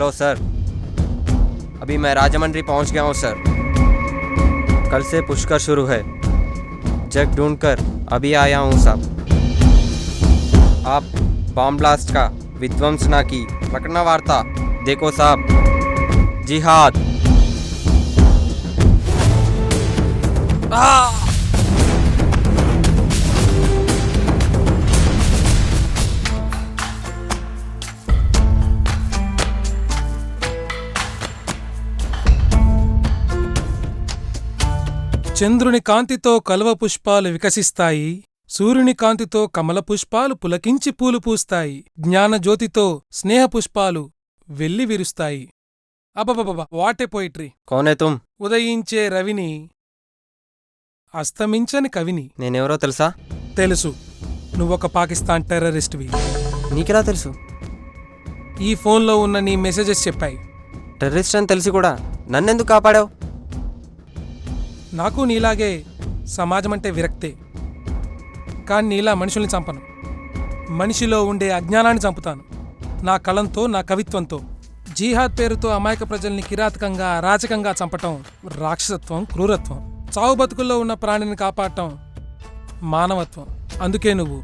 Hello, sir. अभी मैं राजमंड्री पहुँच गया हूँ, सर। कल से पुष्कर शुरू है। जग ढूंढकर अभी आया हूँ, साहब। आप बॉम्ब ब्लास्ट का विध्वंस ना की पकड़ना वार्ता। देखो, साहब। जिहाद। आ! చంద్రుని కాంతితో కలువ పుష్పాలు వికసిస్తాయి. సూర్యుని కాంతితో కమల పుష్పాలు పులకించి పూలు పూస్తాయి. జ్ఞానజ్యోతితో స్నేహపుష్పాలు వెల్లివిరుస్తాయి అబబబబ వాటే పోయిట్రీ. కోనేతుం. ఉదయించే రవిని అస్తమించని కవిని. నేనెవరో తెలుసా? తెలుసు. నువ్వొక పాకిస్తాన్ టెర్రరిస్ట్వి. నీకెలా తెలుసు? ఈ ఫోన్లో ఉన్న నీ మెసేజెస్ చెప్పాయి. టెర్రరిస్ట్ అని తెలిసి కూడా నన్నెందుకు కాపాడావు? నాకు నీలాగే సమాజం అంటే విరక్తే. కానీ నీలా మనుషుల్ని చంపను. మనిషిలో ఉండే అజ్ఞానాన్ని చంపుతాను. నా కళంతో నా కవిత్వంతో. జీహాద్ పేరుతో అమాయక ప్రజల్ని కిరాతకంగా అరాచకంగా చంపటం రాక్షసత్వం క్రూరత్వం. చావు బతుకుల్లో ఉన్న ప్రాణిని కాపాడటం మానవత్వం. అందుకే నువ్వు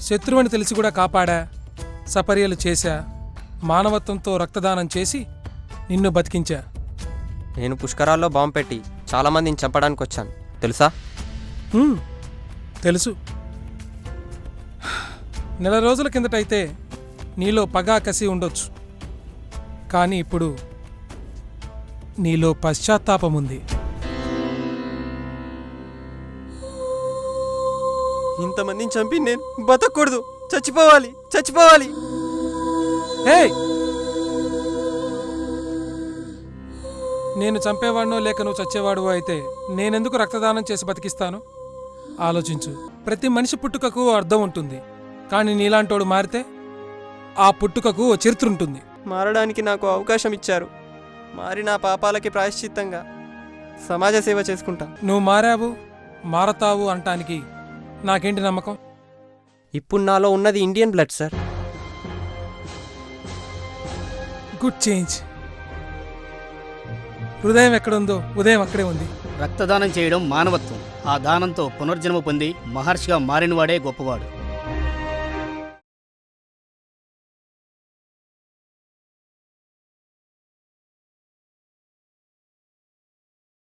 శత్రువుని తెలిసి కూడా కాపాడా సపర్యలు చేశా మానవత్వంతో రక్తదానం చేసి నిన్ను బతికించా. నేను పుష్కరాల్లో బాంబు పెట్టి చాలా మందిని చంపడానికి వచ్చాను తెలుసా? హ్మ్, తెలుసు. నెల రోజుల కిందటైతే నీలో పగా కసి ఉండొచ్చు. కానీ ఇప్పుడు నీలో పశ్చాత్తాపం ఉంది. ఇంతమందిని చంపి నేను బతకూడదు. చచ్చిపోవాలి. చచ్చిపోవాలి. హే నేను చంపేవాడినో లేక నువ్వు చచ్చేవాడువో అయితే నేనెందుకు రక్తదానం చేసి బతికిస్తాను? ఆలోచించు. ప్రతి మనిషి పుట్టుకకు అర్థం ఉంటుంది. కానీ నీలాంటోడు మారితే ఆ పుట్టుకకు ఓ చరిత్ర ఉంటుంది మారడానికి నాకు అవకాశం ఇచ్చారు. మారి నా పాపాలకి ప్రాయశ్చిత్తంగా సమాజ సేవ చేసుకుంటా. నువ్వు మారావు మారతావు అంటానికి నాకేంటి నమ్మకం? ఇప్పుడు నాలో ఉన్నది Indian blood sir. Good change. హృదయం ఎక్కడుందో ఉదయం అక్కడే ఉంది. రక్తదానం చేయడం మానవత్వం. ఆ దానంతో పునర్జన్మ పొంది మహర్షిగా మారినవాడే గొప్పవాడు.